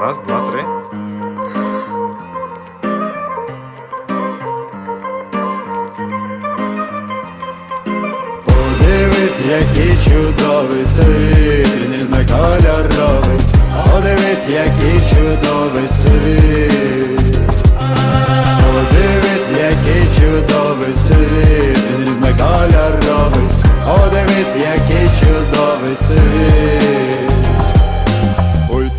Раз, два, три. Подивись, який чудовий світ, він різнокольоровий. Подивись, який чудовий світ. Подивись, який чудовий світ, він різнокольоровий. Подивись, який чудовий світ.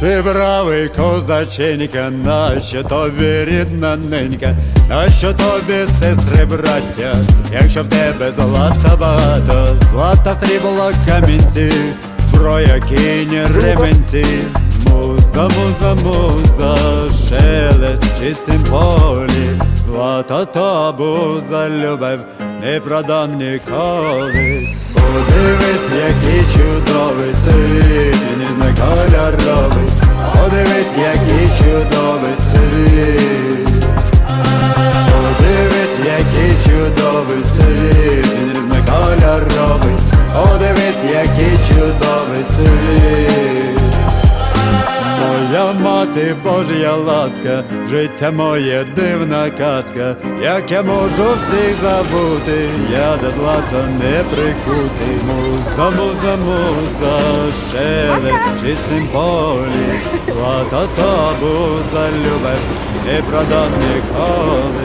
Ти бравий козаченька, нащо тобі рідна ненька, нащо тобі сестри браття, якщо в тебе золота багато, злата срібло камінці, зброя кінь ременці, муза, муза, муза, шелест в чистім полі, злата табуза, любов не продам ніколи. Подивись, який чудовий світ, чудовий світ. Моя мати Божя ласка, життя моє дивна казка, як я можу всіх забути, я до злата не прикутий, муза, муза, муза, шелест чистим полі, злата табуза, любов, не продам ніколи.